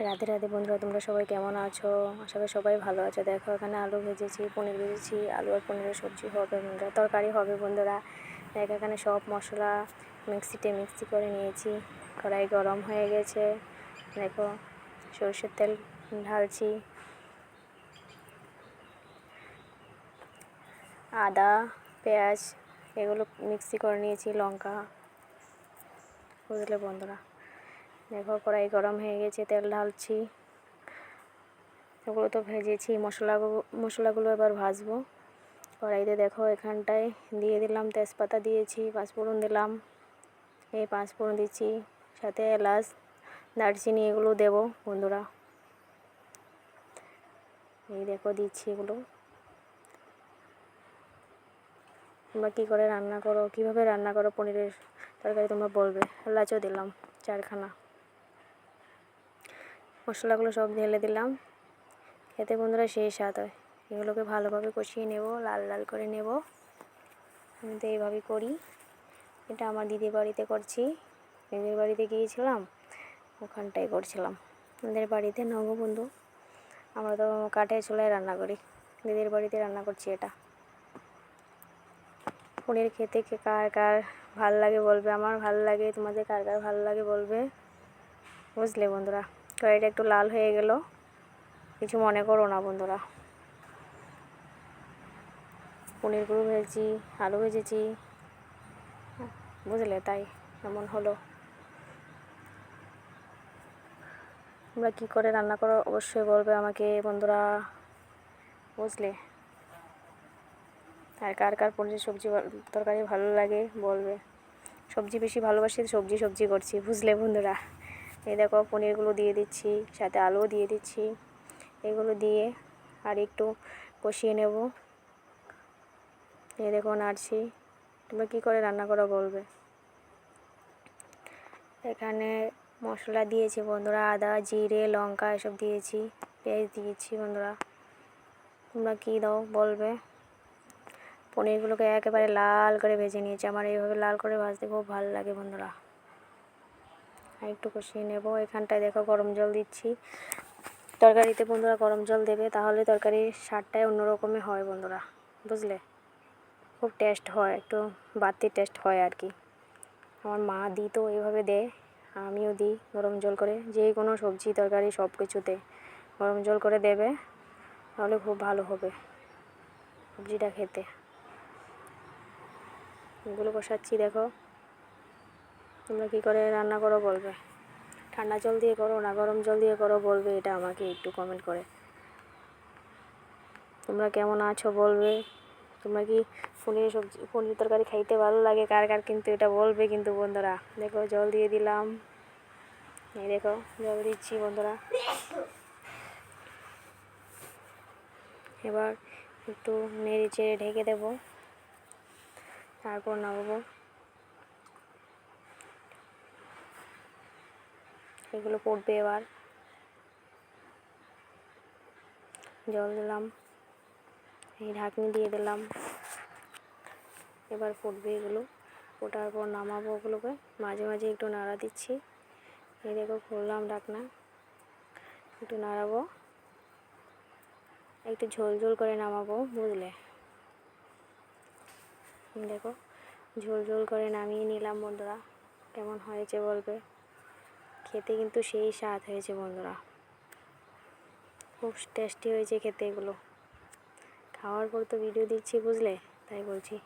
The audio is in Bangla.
রাধে রাধে বন্ধুরা, তোমরা সবাই কেমন আছো? আশা করি সবাই ভালো আছো। দেখো, এখানে আলু ভেজেছি, পনির ভেজেছি, আলু আর পনিরের সবজি হবে বন্ধুরা, তরকারি হবে বন্ধুরা। দেখো, এখানে সব মশলা মিক্সিতে মিক্সি করে নিয়েছি, কড়াই গরম হয়ে গেছে। দেখো, সরষের তেল ঢালছি। আদা, পেঁয়াজ, এগুলো মিক্সি করে নিয়েছি, লঙ্কা। বুঝলে বন্ধুরা। দেখো কড়াই গরম হয়ে গেছে, তেল ঢালছি। এগুলো তো ভেজেছি মশলাগুলো মশলাগুলো এবার ভাজবো। কড়াইতে দেখো এখানটায় দিয়ে দিলাম তেজপাতা দিয়েছি, পাঁচফোড়ন দিলাম। এই পাঁচফোড়ন দিচ্ছি, সাথে এলাচ, দারচিনি এগুলো দেবো বন্ধুরা। এই দেখো দিচ্ছি এগুলো। তোমরা কী করে রান্না করো, কীভাবে রান্না করো পনিরের তরকারি তোমরা বলবে। এলাচও দিলাম চারখানা। মশলাগুলো সব ঢেলে দিলাম। খেতে বন্ধুরা সেই স্বাদ হয়। এগুলোকে ভালোভাবে কষিয়ে নেব, লাল লাল করে নেব। আমি তো এইভাবে করি। এটা আমার দিদির বাড়িতে করছি। দিদির বাড়িতে গিয়েছিলাম, ওখানটায় করছিলাম। আমাদের বাড়িতে নববন্ধু আমরা তো কাঠে চুলায় রান্না করি। দিদির বাড়িতে রান্না করছি এটা। পনির খেতে কার কার ভালো লাগে বলবে? আমার ভালো লাগে, তোমাদের কার কার ভালো লাগে বলবে? বুঝলে বন্ধুরা? কড়াইটা একটু লাল হয়ে গেল। কিছু মনে করো না বন্ধুরা। পনির গুঁড়ো ভেজেছি, আলু ভেজেছি। বুঝলে তাই, এমন হলো। তোমরা কী করে রান্না করো অবশ্যই বলবে আমাকে বন্ধুরা, বুঝলে? আর কার কার পনির সবজি তরকারি ভালো লাগে বলবে। সবজি বেশি ভালোবাসি, সবজি সবজি করছি, বুঝলে বন্ধুরা? এই দেখো পনিরগুলো দিয়ে দিচ্ছি, সাথে আলুও দিয়ে দিচ্ছি। এগুলো দিয়ে আর একটু কষিয়ে নেব। এই দেখো নাড়ছি। তোমরা কী করে রান্না করো বলবে? এখানে মশলা দিয়েছি বন্ধুরা, আদা, জিরে, লঙ্কা এসব দিয়েছি, পেঁয়াজ দিয়েছি বন্ধুরা। তোমরা কী দাও বলবে? পনিরগুলোকে একেবারে লাল করে ভেজে নিয়েছি। আমার এইভাবে লাল করে ভাজতে খুব ভালো লাগে বন্ধুরা। আর একটু কষিয়ে নেব। এখানটায় দেখো গরম জল দিচ্ছি। তরকারিতে বন্ধুরা গরম জল দেবে, তাহলে তরকারির স্বাদটাই অন্যরকমই হয় বন্ধুরা, বুঝলে? খুব টেস্ট হয়, একটু বাড়তি টেস্ট হয় আর কি। আমার মা দিই তো এইভাবে দেয়, আমিও দিই গরম জল করে। যে কোনো সবজি, তরকারি সব কিছুতে গরম জল করে দেবে, তাহলে খুব ভালো হবে সবজিটা খেতে। এগুলো কষাচ্ছি, দেখো। তোমরা কী করে রান্না করো বলবে? ঠান্ডা জল দিয়ে করো না গরম জল দিয়ে করো বলবে, এটা আমাকে একটু কমেন্ট করে। তোমরা কেমন আছো বলবে। তোমরা কি পনির সবজি, পনির তরকারি খাইতে ভালো লাগে? কার কার কিন্তু এটা বলবে কিন্তু বন্ধুরা। দেখো, জল দিয়ে দিলাম। এই দেখো, জল দিচ্ছি বন্ধুরা। এবার একটু নেড়ে চেড়ে ঢেকে দেবো। তারপর নামাবো। এগুলো পড়বে এবার। জল দিলাম। এই ঢাকনি দিয়ে দিলাম। এবার ফুটবে এগুলো। ফোটার পর নামাবো ওগুলোকে। মাঝে মাঝে একটু নাড়া দিচ্ছি। এই দেখো খুললাম ঢাকনা। একটু নাড়াবো। একটু ঝোল ঝোল করে নামাবো, বুঝলে? দেখো, ঝোল ঝোল করে নামিয়ে নিলাম বন্ধুরা। কেমন হয়েছে বলবে? খেতে কিন্তু সেই স্বাদ হয়েছে বন্ধুরা। খুব টেস্টি হয়েছে খেতে এগুলো। খাওয়ার পর তো ভিডিও দিচ্ছি বুঝলে? তাই বলছি।